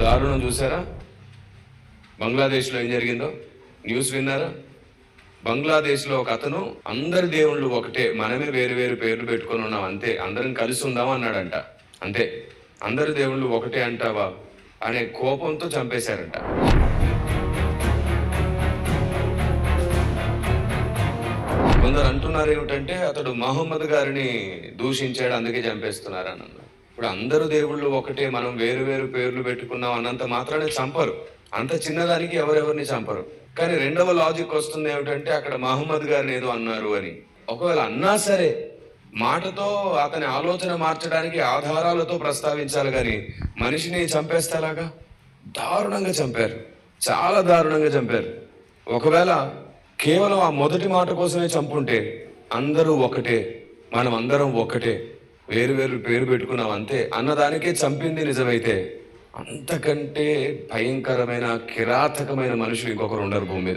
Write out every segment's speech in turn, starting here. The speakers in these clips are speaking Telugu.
దారుణం చూసారా బంగ్లాదేశ్లో ఏం జరిగిందో? న్యూస్ విన్నారా? బంగ్లాదేశ్లో ఒక అతను అందరి దేవుళ్ళు ఒకటే మనమే వేరు వేరు పేర్లు పెట్టుకొని ఉన్నాం అంతే అందరం కలిసి ఉందాం అన్నాడంట అంతే. అందరి దేవుళ్ళు ఒకటే అంటావా? అనే కోపంతో చంపేశారంట. కొందరు అంటున్నారు ఏమిటంటే అతడు మహమ్మద్ గారిని దూషించాడు అందుకే చంపేస్తున్నారు అన్నారు. ఇప్పుడు అందరు దేవుళ్ళు ఒకటే మనం వేరు వేరు పేర్లు పెట్టుకున్నాం అన్నంత మాత్రానే చంపరు. అంత చిన్నదానికి ఎవరెవరిని చంపరు. కానీ రెండవ లాజిక్ వస్తుంది ఏమిటంటే అక్కడ మహమ్మద్ గారిని ఏదో అన్నారు అని. ఒకవేళ అన్నా సరే మాటతో అతని ఆలోచన మార్చడానికి ఆధారాలతో ప్రస్తావించాలి కానీ మనిషిని చంపేస్తేలాగా దారుణంగా చంపారు. చాలా దారుణంగా చంపారు. ఒకవేళ కేవలం ఆ మొదటి మాట కోసమే చంపుంటే అందరూ ఒకటే మనం అందరం ఒకటే. వేరు వేరు పేరు పెట్టుకున్నాం అంతే. అన్నదానికే చంపింది నిజమైతే అంతకంటే భయంకరమైన కిరాతకమైన మనుషులు ఇంకొకరు ఉండరు భూమి మీద.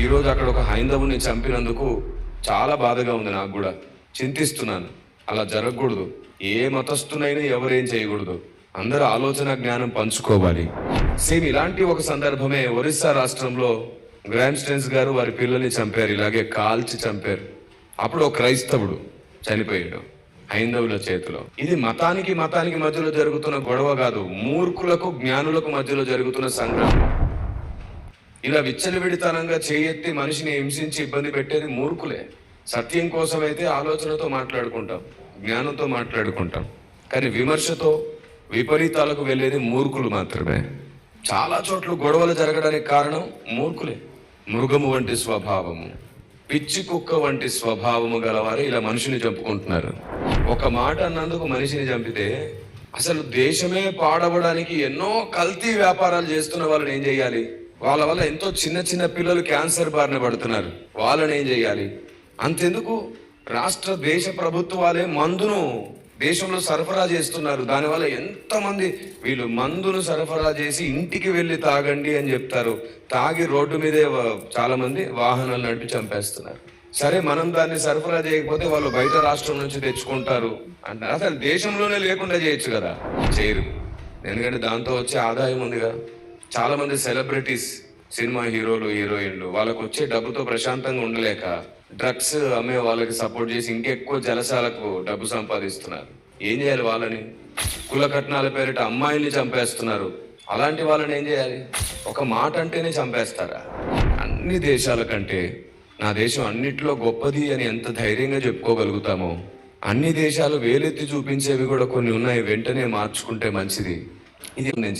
ఈరోజు అక్కడ ఒక హైందవుని చంపినందుకు చాలా బాధగా ఉంది నాకు కూడా. చింతిస్తున్నాను. అలా జరగకూడదు. ఏ మతస్థునైనా ఎవరేం చేయకూడదు. అందరూ ఆలోచన జ్ఞానం పంచుకోవాలి. సేమ్ ఇలాంటి ఒక సందర్భమే ఒరిస్సా రాష్ట్రంలో గ్రాండ్ స్టెన్స్ గారు వారి పిల్లల్ని చంపారు. ఇలాగే కాల్చి చంపారు. అప్పుడు ఒక క్రైస్తవుడు చనిపోయాడు. హైందవుల చేతిలో. ఇది మతానికి మతానికి మధ్యలో జరుగుతున్న గొడవ కాదు మూర్ఖులకు జ్ఞానులకు మధ్యలో జరుగుతున్న సంగ్రామం ఇలా విచ్చలవిడితనంగా చేయెత్తి మనిషిని హింసించి ఇబ్బంది పెట్టేది మూర్ఖులే. సత్యం కోసం అయితే ఆలోచనతో మాట్లాడుకుంటాం జ్ఞానంతో మాట్లాడుకుంటాం. కానీ విమర్శతో విపరీతాలకు వెళ్ళేది మూర్ఖులు మాత్రమే. చాలా చోట్ల గొడవలు జరగడానికి కారణం మూర్ఖులే. మృగము వంటి స్వభావము పిచ్చి కుక్క వంటి స్వభావము గలవారు ఇలా మనుషుని చంపుకుంటున్నారు ఒక మాట అన్నందుకు మనిషిని చంపితే అసలు దేశమే పాడవడానికి ఎన్నో కల్తీ వ్యాపారాలు చేస్తున్న వాళ్ళని ఏం చేయాలి? వాళ్ళ వల్ల ఎంతో చిన్న చిన్న పిల్లలు క్యాన్సర్ బారిన పడుతున్నారు. వాళ్ళని ఏం చేయాలి? అంతెందుకు? రాష్ట్ర దేశ ప్రభుత్వాలే మందును దేశంలో సరఫరా చేస్తున్నారు. దానివల్ల ఎంతమంది వీళ్ళు మందును సరఫరా చేసి ఇంటికి వెళ్ళి తాగండి అని చెప్తారు. తాగి రోడ్డు మీదే చాలామంది చాలా మంది వాహనాలు నడిపి చంపేస్తున్నారు. సరే మనం దాన్ని సరఫరా చేయకపోతే వాళ్ళు బయట రాష్ట్రం నుంచి తెచ్చుకుంటారు అంటే అసలు దేశంలోనే లేకుండా చేయొచ్చు కదా. చేయరు. ఎందుకంటే దాంతో వచ్చే ఆదాయం ఉందిగా చాలా మంది సెలబ్రిటీస్ సినిమా హీరోలు హీరోయిన్లు వాళ్ళకు వచ్చే డబ్బుతో ప్రశాంతంగా ఉండలేక డ్రగ్స్ అమ్మే వాళ్ళకి సపోర్ట్ చేసి ఇంకెక్కువ జలసాలకు డబ్బు సంపాదిస్తున్నారు. ఏం చేయాలి వాళ్ళని? కుల కట్నాల పేరిట అమ్మాయిల్ని చంపేస్తున్నారు. అలాంటి వాళ్ళని ఏం చేయాలి? ఒక మాట అంటేనే చంపేస్తారా? అన్ని దేశాల కంటే నా దేశం అన్నిట్లో గొప్పది అని ఎంత ధైర్యంగా చెప్పుకోగలుగుతామో అన్ని దేశాలు వేలెత్తి చూపించేవి కూడా కొన్ని ఉన్నాయి వెంటనే మార్చుకుంటే మంచిది. ఇది నేను